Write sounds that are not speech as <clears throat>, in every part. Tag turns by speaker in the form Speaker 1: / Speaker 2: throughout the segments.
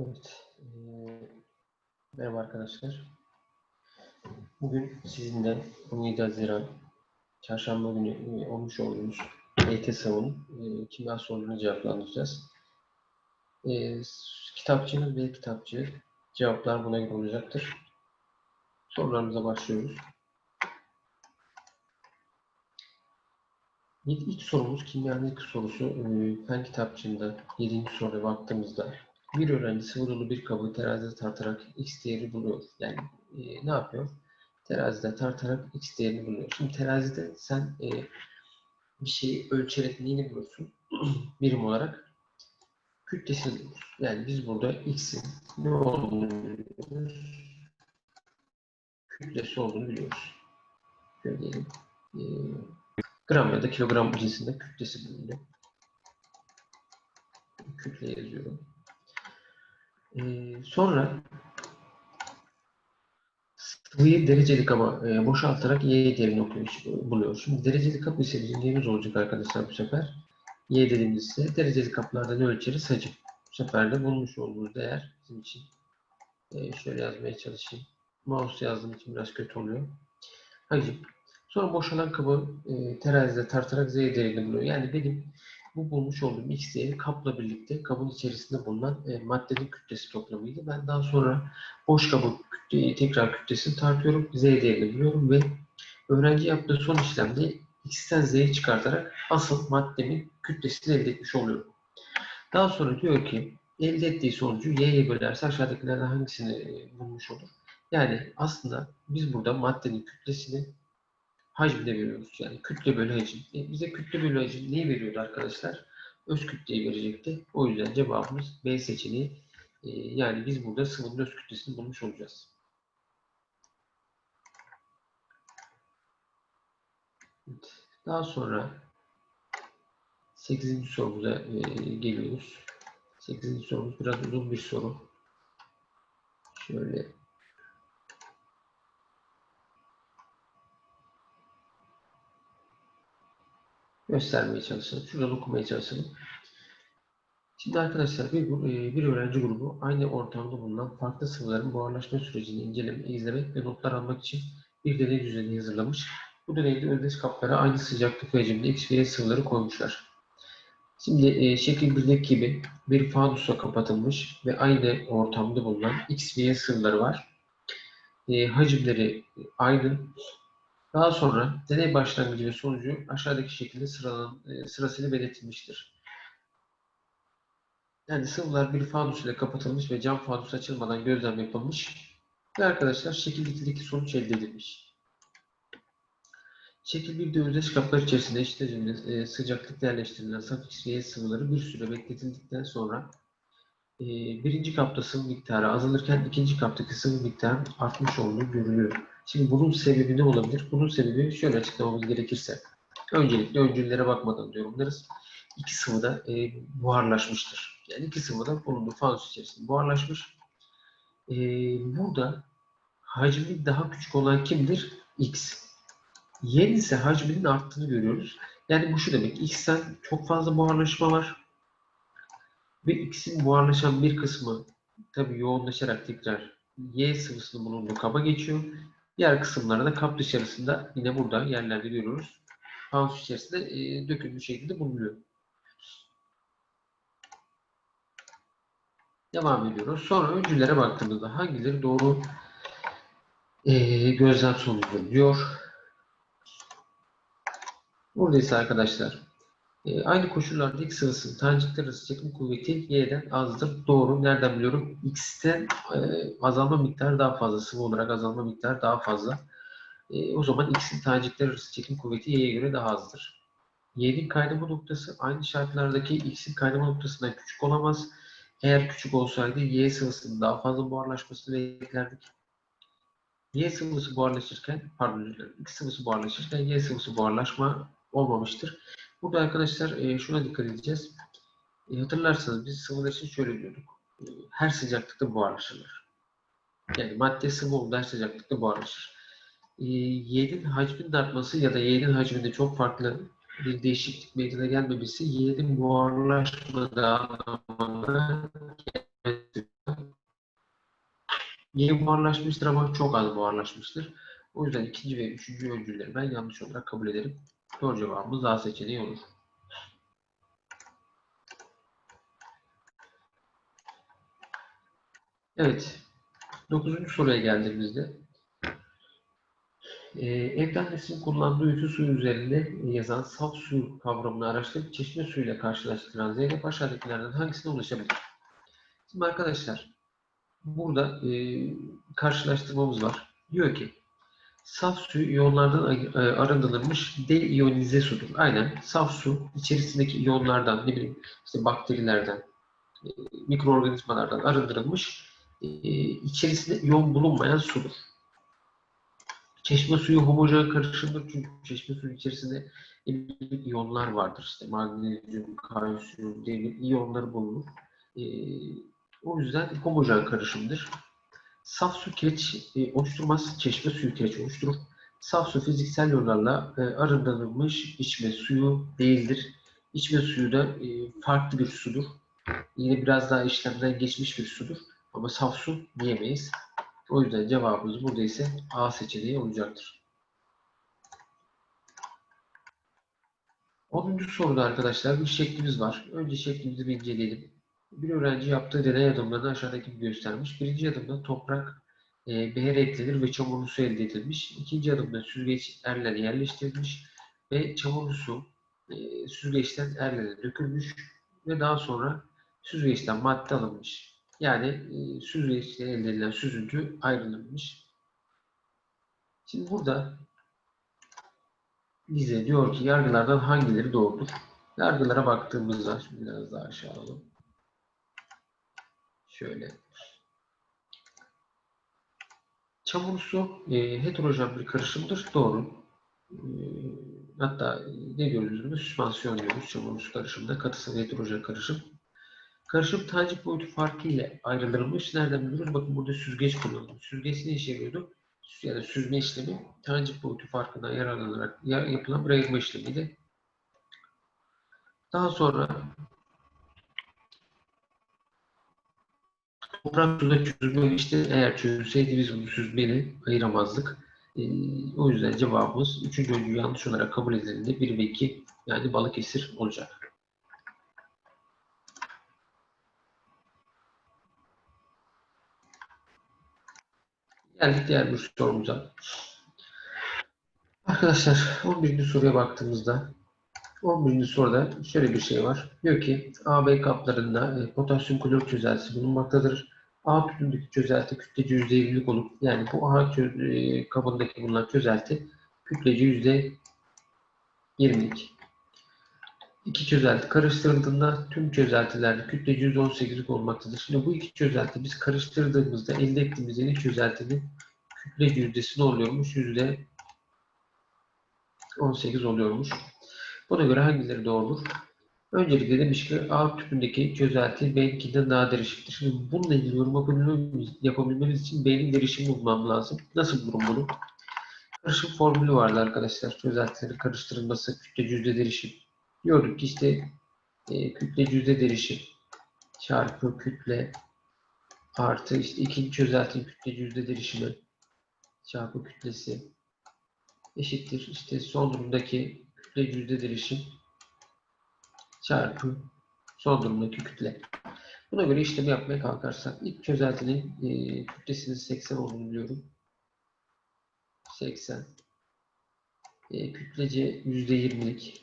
Speaker 1: Evet. eee, merhaba arkadaşlar. Bugün sizinle 17 Haziran Çarşamba günü eee, olmuş olduğumuz EYT sınavının eee, kimya sorularını cevaplandıracağız. Kitapçının ve kitapçı cevaplar buna göre olacaktır. Sorularımıza başlıyoruz. İlk, sorumuz ilk sorusu. Fen kitapçığında 7. soruya baktığımızda bir öğrenci sıvı dolu bir kabı terazide tartarak x değeri buluyor. Yani e, ne yapıyor? Terazide tartarak x değerini buluyor. Şimdi terazide sen e, bir şeyi ölçerek neyini bulursun? <clears throat> Birim olarak kütlesini bulursun. Yani biz burada x'in ne olduğunu biliyoruz. Kütlesi olduğunu biliyoruz. Şöyle diyelim. E, gram ya da kilogram cinsinde kütlesi bulunuyor. Kütle yazıyorum. Ee, sonra sıvıyı dereceli kaba e, boşaltarak Y değerini okuyoruz, buluyoruz. Şimdi dereceli kap ise bizim neyimiz olacak arkadaşlar bu sefer? Y dediğimizde dereceli kaplarda ne ölçeriz? Hacim. Bu sefer de bulmuş olduğumuz değer bizim için. E, şöyle yazmaya çalışayım. Mouse yazdığım için biraz kötü oluyor. Hacim. Sonra boşalan kabı e, terazide tartarak Z değerini buluyor. Yani benim bu bulmuş olduğum X değeri kapla birlikte kabın içerisinde bulunan e, maddenin kütlesi toplamıydı. Ben daha sonra boş kabın kütle, tekrar kütlesini tartıyorum. Z değerini buluyorum ve öğrenci yaptığı son işlemde X'ten Z'yi çıkartarak asıl maddemin kütlesini elde etmiş oluyorum. Daha sonra diyor ki elde ettiği sonucu Y'ye bölerse aşağıdakilerden hangisini e, bulmuş olur? Yani aslında biz burada maddenin kütlesini hacmine veriyoruz. Yani kütle bölü hacim. E, bize kütle bölü hacim neyi veriyordu arkadaşlar? Öz kütleyi verecekti. O yüzden cevabımız B seçeneği. E, yani biz burada sıvının öz kütlesini bulmuş olacağız. Daha sonra 8. sorumuza e, geliyoruz. 8. sorumuz biraz uzun bir soru. Şöyle göstermeye çalışalım. Şuradan okumaya çalışalım. Şimdi arkadaşlar bir, e, bir öğrenci grubu aynı ortamda bulunan farklı sıvıların buharlaşma sürecini incelemek, izlemek ve notlar almak için bir deney düzeni hazırlamış. Bu deneyde özdeş kaplara aynı sıcaklık hacimde X ve Y sıvıları koymuşlar. Şimdi e, şekil 1'deki gibi bir fanusa kapatılmış ve aynı ortamda bulunan X ve Y sıvıları var. E, hacimleri aynı. Daha sonra deney başlangıcı ve sonucu aşağıdaki şekilde sıralan, e, sırasıyla belirtilmiştir. Yani sıvılar bir fanus ile kapatılmış ve cam fanus açılmadan gözlem yapılmış. Ve arkadaşlar şekil 2'deki sonuç elde edilmiş. Şekil 1'de özdeş kaplar içerisinde eşit hacimde e, sıcaklıkta yerleştirilen saf sıvıları bir süre bekletildikten sonra e, birinci kapta sıvı miktarı azalırken ikinci kaptaki sıvı miktarın artmış olduğu görülüyor. Şimdi bunun sebebi ne olabilir? Bunun sebebi şöyle açıklamamız gerekirse. Öncelikle öncüllere bakmadan yorumlarız. İki sıvı da e, buharlaşmıştır. Yani iki sıvı da bulunduğu fanus içerisinde buharlaşmış. E, burada hacmi daha küçük olan kimdir? X. Y ise hacminin arttığını görüyoruz. Yani bu şu demek. X'ten çok fazla buharlaşma var. Ve X'in buharlaşan bir kısmı tabii yoğunlaşarak tekrar Y sıvısının bulunduğu kaba geçiyor. Diğer kısımları da kap dışarısında yine burada yerlerde görüyoruz. Fanus içerisinde e, dökülmüş şekilde bulunuyor. Devam ediyoruz. Sonra öncülere baktığımızda hangileri doğru e, gözlem sonucudur diyor. Burada ise arkadaşlar e, aynı koşullarda X sıvısının tanecikler arası çekim kuvveti Y'den azdır. Doğru. Nereden biliyorum? X'ten e, azalma miktarı daha fazla. Sıvı olarak azalma miktarı daha fazla. E, o zaman X'in tanecikler arası çekim kuvveti Y'ye göre daha azdır. Y'nin kaynama noktası aynı şartlardaki X'in kaynama noktasından küçük olamaz. Eğer küçük olsaydı Y sıvısının daha fazla buharlaşmasını beklerdik. Y sıvısı buharlaşırken, pardon X sıvısı buharlaşırken Y sıvısı buharlaşma olmamıştır. Burada arkadaşlar e, şuna dikkat edeceğiz. E, hatırlarsanız biz sıvılar için şöyle diyorduk. E, her sıcaklıkta buharlaşırlar. Yani madde sıvı olduğu her sıcaklıkta buharlaşır. E, Y'nin hacminin artması ya da Y'nin hacminde çok farklı bir değişiklik meydana gelmemesi Y'nin buharlaşmadığı anlamına gelmez. Y buharlaşmıştır ama çok az buharlaşmıştır. O yüzden ikinci ve üçüncü öncülleri ben yanlış olarak kabul ederim. Doğru cevabımız A seçeneği olur. Evet. Dokuzuncu soruya geldiğimizde e, Evren Nesin kullandığı ütü suyu üzerinde yazan saf su kavramını araştırıp çeşme suyuyla karşılaştıran Zeynep aşağıdakilerden hangisine ulaşabilir? Şimdi arkadaşlar burada e, karşılaştırmamız var. Diyor ki saf su iyonlardan ay- e, arındırılmış deiyonize sudur. Aynen saf su içerisindeki iyonlardan ne bileyim işte bakterilerden e, mikroorganizmalardan arındırılmış e, içerisinde iyon bulunmayan sudur. Çeşme suyu homojen karışımdır çünkü çeşme suyu içerisinde iyonlar vardır. İşte magnezyum, kalsiyum, demir iyonları bulunur. O yüzden homojen karışımdır. Saf su kireç e, oluşturmaz, çeşme suyu kireç oluşturur. Saf su fiziksel yollarla e, arındırılmış içme suyu değildir. İçme suyu da e, farklı bir sudur. Yine biraz daha işlemden geçmiş bir sudur. Ama saf su diyemeyiz. O yüzden cevabımız burada ise A seçeneği olacaktır. 10. soruda arkadaşlar bir şeklimiz var. Önce şeklimizi bir inceleyelim. Bir öğrenci yaptığı deney adımlarını aşağıdaki gibi göstermiş. Birinci adımda toprak e, behere eklenir ve çamurlu su elde edilmiş. İkinci adımda süzgeç erler yerleştirilmiş ve çamurlu su e, süzgeçten erlere dökülmüş ve daha sonra süzgeçten madde alınmış. Yani e, süzgeçte elde edilen süzüntü ayrılmış. Şimdi burada bize diyor ki yargılardan hangileri doğrudur? Yargılara baktığımızda, şimdi biraz daha aşağı alalım. Şöyle. Çamur su e, heterojen bir karışımdır. Doğru. E, hatta ne diyoruz biz? Süspansiyon diyoruz çamur su karışımında. Katısal heterojen karışım. Karışım tancik boyutu farkı ile ayrılırmış. Nereden biliyoruz? Bakın burada süzgeç kullanılmış. Süzgeç ne işe yarıyordu? Ya da süzme işlemi tancik boyutu farkından yararlanarak ya- yapılan bir ayırma işlemiydi. Daha sonra toprak suda çözülmemişti. Eğer çözülseydi biz bunu süzmeyle ayıramazdık. Ee, o yüzden cevabımız 3. öncü yanlış olarak kabul edildiğinde 1 ve 2 yani Balıkesir olacak. Geldik diğer bir sorumuza. Arkadaşlar 11. soruya baktığımızda 11. soruda şöyle bir şey var. Diyor ki AB kaplarında e, potasyum klor çözeltisi bulunmaktadır. A tüpündeki çözelti kütlece %20'lik olup yani bu A e, kabındaki bulunan çözelti kütlece %20'lik. İki çözelti karıştırıldığında tüm çözeltilerde kütlece %18'lik olmaktadır. Şimdi bu iki çözelti biz karıştırdığımızda elde ettiğimiz yeni çözeltinin kütlece yüzdesi ne oluyormuş? Yüzde 18 oluyormuş. Buna göre hangileri doğrudur? Öncelikle demiş ki A tüpündeki çözelti B'ninkinden daha derişiktir. Şimdi bununla ilgili yorum yapabilmemiz, yapabilmemiz için B'nin derişimini bulmam lazım. Nasıl bulurum bunu? Karışım formülü vardı arkadaşlar. Çözeltilerin karıştırılması kütle yüzde derişim. Diyorduk ki işte e, kütle yüzde derişim çarpı kütle artı işte ikinci çözeltinin kütle yüzde derişimi çarpı kütlesi eşittir. İşte son durumdaki kütle yüzde derişim çarpı son durumdaki kütle. Buna göre işlemi yapmaya kalkarsak ilk çözeltinin e, kütlesinin 80 olduğunu biliyorum. 80. E, kütlece %20'lik.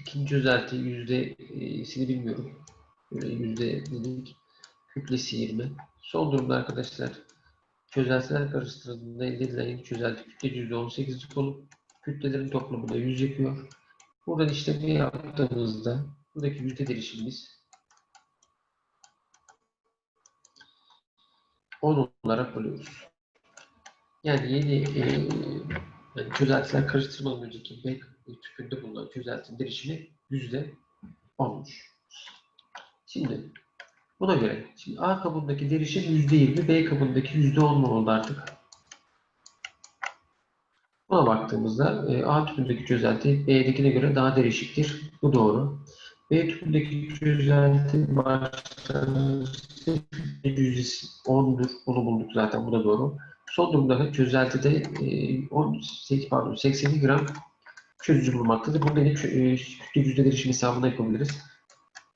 Speaker 1: İkinci çözelti yüzdesini bilmiyorum. Böyle yüzdelik. Kütlesi 20. Son durumda arkadaşlar çözeltiler karıştırıldığında elde edilen yeni çözelti kütlece %18'lik olup kütlelerin toplamı da 100 yapıyor. Buradan işlemi yaptığımızda buradaki yüzde derişimimiz 10 olarak bölüyoruz. Yani yeni e, yani çözeltiler karıştırmadan önceki B tüpünde bulunan çözeltinin derişimi yüzde 10'muş. Şimdi buna göre şimdi A kabındaki derişim yüzde 20, B kabındaki yüzde 10 mu oldu artık? Buna baktığımızda e, A tüpündeki çözelti B'dekine göre daha derişiktir. Bu doğru. B tüpündeki çözelti başlangıçta yüzdesi 10'dur. Bunu bulduk zaten. Bu da doğru. Son durumda çözeltide e, 18, pardon, 82 gram çözücü bulunmaktadır. Bunu benim e, kütle yüzde değişim hesabına yapabiliriz.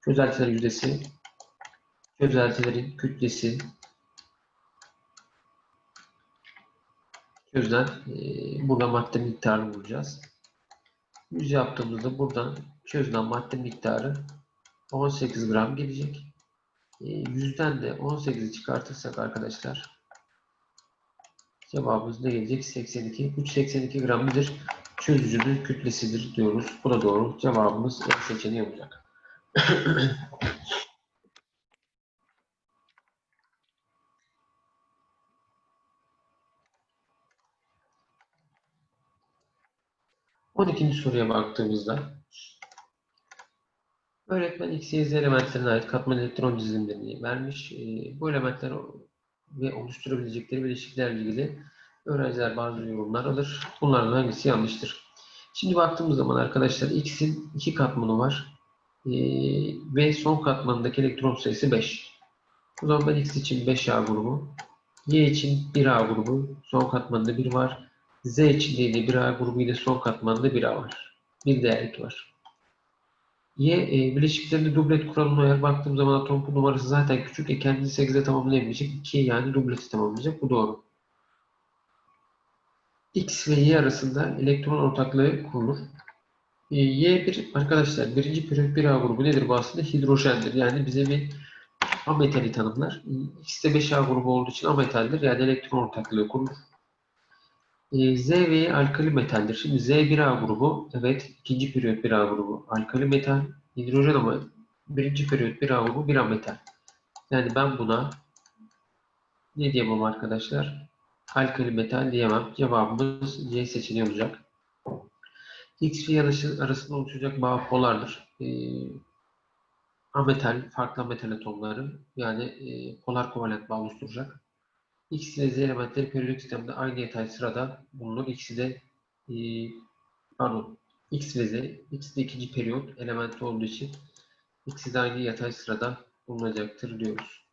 Speaker 1: Çözeltiler yüzdesi, çözeltilerin kütlesi, çözülen e, burada madde miktarını bulacağız. 100 yaptığımızda buradan çözülen madde miktarı 18 gram gelecek. E, 100'den de 18'i çıkartırsak arkadaşlar cevabımız ne gelecek? 82. 382 gram midir? Çözücünün kütlesidir diyoruz. Bu da doğru. Cevabımız E seçeneği olacak. <clears throat> On ikinci soruya baktığımızda öğretmen X, Y, Z elementlerine ait katman elektron dizilimlerini vermiş. Ee, bu elementler ve oluşturabilecekleri bileşiklerle ilgili öğrenciler bazı yorumlar alır. Bunlardan hangisi yanlıştır? Şimdi baktığımız zaman arkadaşlar X'in iki katmanı var. Ee, ve son katmanındaki elektron sayısı 5. O zaman ben X için 5A grubu, Y için 1A grubu, son katmanında 1 var. Z için de yine 1A grubu ile son katmanında 1A var. Bir değerlik var. Y e, bileşiklerinde dublet kuralına uyar baktığım zaman atom numarası zaten küçük. E kendisi 8'e tamamlayamayacak. 2 yani dubleti tamamlayacak. Bu doğru. X ve Y arasında elektron ortaklığı kurulur. E, Y1 arkadaşlar birinci periyot 1A grubu nedir bu aslında? Hidrojendir. Yani bize bir ametali tanımlar. X de 5A grubu olduğu için ametaldir. Yani elektron ortaklığı kurulur. E, Z ve alkali metaldir. Şimdi Z 1A grubu, evet ikinci periyot 1A grubu alkali metal, hidrojen ama birinci periyot 1A grubu 1A metal. Yani ben buna ne diyemem arkadaşlar? Alkali metal diyemem. Cevabımız C seçeneği olacak. X ve Y arasında oluşacak bağ polardır. E, ametal, farklı metal atomları yani e, polar kovalent bağ oluşturacak. X ile Z elementleri periyodik sistemde aynı yatay sırada bulunur. X'i de e, pardon X ve Z X de ikinci periyot elementi olduğu için X'i de aynı yatay sırada bulunacaktır diyoruz.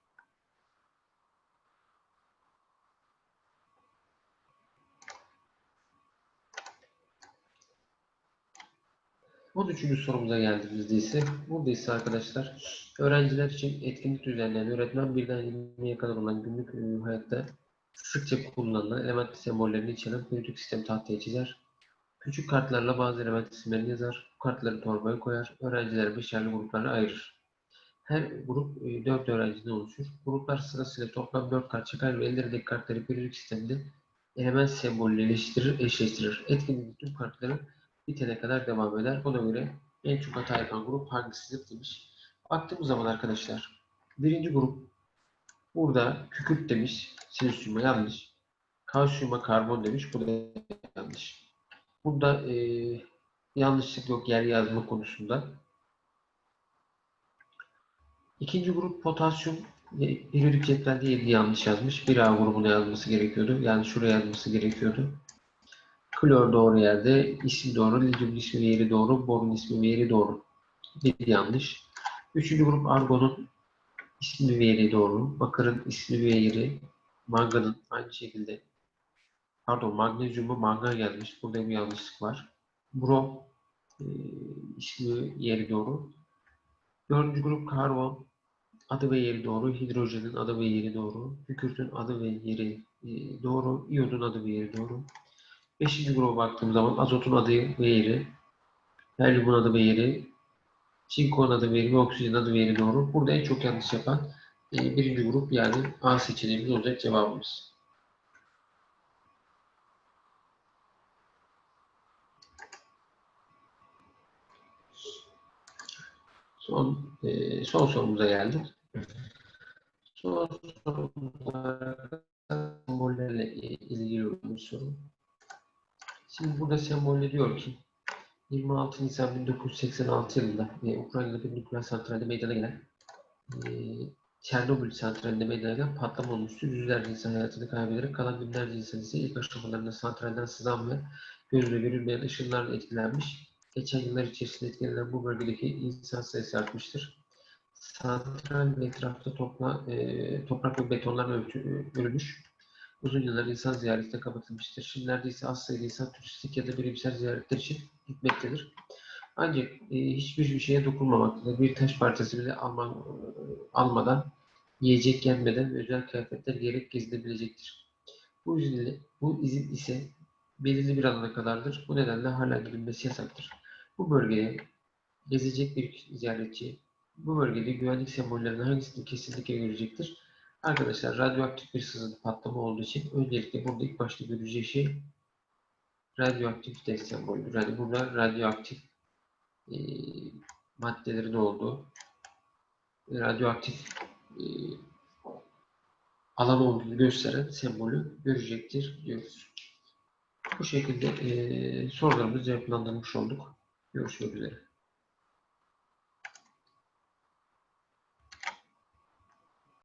Speaker 1: On üçüncü sorumuza geldiğimizde ise burada ise arkadaşlar öğrenciler için etkinlik düzenleyen öğretmen birden 20'ye kadar olan günlük e, hayatta sıkça kullanılan element sembollerini içeren periyodik sistem tahtaya çizer. Küçük kartlarla bazı element isimlerini yazar. Bu kartları torbaya koyar. Öğrenciler beşerli gruplara ayırır. Her grup 4 öğrenciden oluşur. Gruplar sırasıyla toplam 4 kart çeker ve ellerindeki kartları periyodik sistemde element sembolleriyle eşleştirir. Etkinlik tüm kartları bitene kadar devam eder. Buna göre en çok hata yapan grup hangisidir demiş. Baktığımız zaman arkadaşlar birinci grup burada kükürt demiş. Silisyuma yanlış. Kalsiyuma karbon demiş. Bu da yanlış. Burada e, yanlışlık yok yer yazma konusunda. İkinci grup potasyum periyodik cetvelde 7 yanlış yazmış. 1A grubuna yazması gerekiyordu. Yani şuraya yazması gerekiyordu. Klor doğru yerde, isim doğru, lityum ismi ve yeri doğru, borun ismi ve yeri doğru. Bir yanlış. Üçüncü grup argonun ismi ve yeri doğru. Bakırın ismi ve yeri, manganın aynı şekilde pardon magnezyumu mangan gelmiş. Burada bir yanlışlık var. Brom e, ismi yeri doğru. Dördüncü grup karbon adı ve yeri doğru. Hidrojenin adı ve yeri doğru. Kükürtün adı ve yeri e, doğru. İyodun adı ve yeri doğru. Beşinci gruba baktığım zaman azotun adı ve yeri, helyumun adı ve yeri, çinkonun adı ve yeri ve oksijen adı ve yeri doğru. Burada en çok yanlış yapan e, birinci grup yani A seçeneğimiz olacak cevabımız. Son, e, son sorumuza geldik. Son sorumuzda sembollerle ilgili bir soru. Şimdi burada sembolle diyor ki 26 Nisan 1986 yılında e, Ukrayna'da bir nükleer santralde meydana gelen e, santralinde meydana gelen patlama olmuştur. Yüzlerce insan hayatını kaybederek kalan binlerce insan ise ilk aşamalarında santralden sızan ve gözle görülmeyen ışınlarla etkilenmiş. Geçen yıllar içerisinde etkilenen bu bölgedeki insan sayısı artmıştır. santral etrafta topla, e, toprak ve betonlarla ölçü- örülmüş. Uzun yıllar insan ziyaretine kapatılmıştır. Şimdi neredeyse az sayıda insan turistik ya da bilimsel ziyaretler için gitmektedir. Ancak e, hiçbir bir şeye dokunmamaktadır. Bir taş parçası bile alma, almadan, yiyecek yenmeden ve özel kıyafetler giyerek gezilebilecektir. Bu izin, bu izin ise belirli bir alana kadardır. Bu nedenle hala girilmesi yasaktır. Bu bölgeye gezecek bir ziyaretçi bu bölgede güvenlik sembollerinden hangisini kesinlikle görecektir? Arkadaşlar radyoaktif bir sızıntı patlama olduğu için öncelikle burada ilk başta göreceği şey radyoaktif de sembolüdür. Yani burada radyoaktif e, maddelerin olduğu radyoaktif e, alan olduğunu gösteren sembolü görecektir diyoruz. Bu şekilde e, sorularımızı cevaplandırmış olduk. Görüşmek üzere.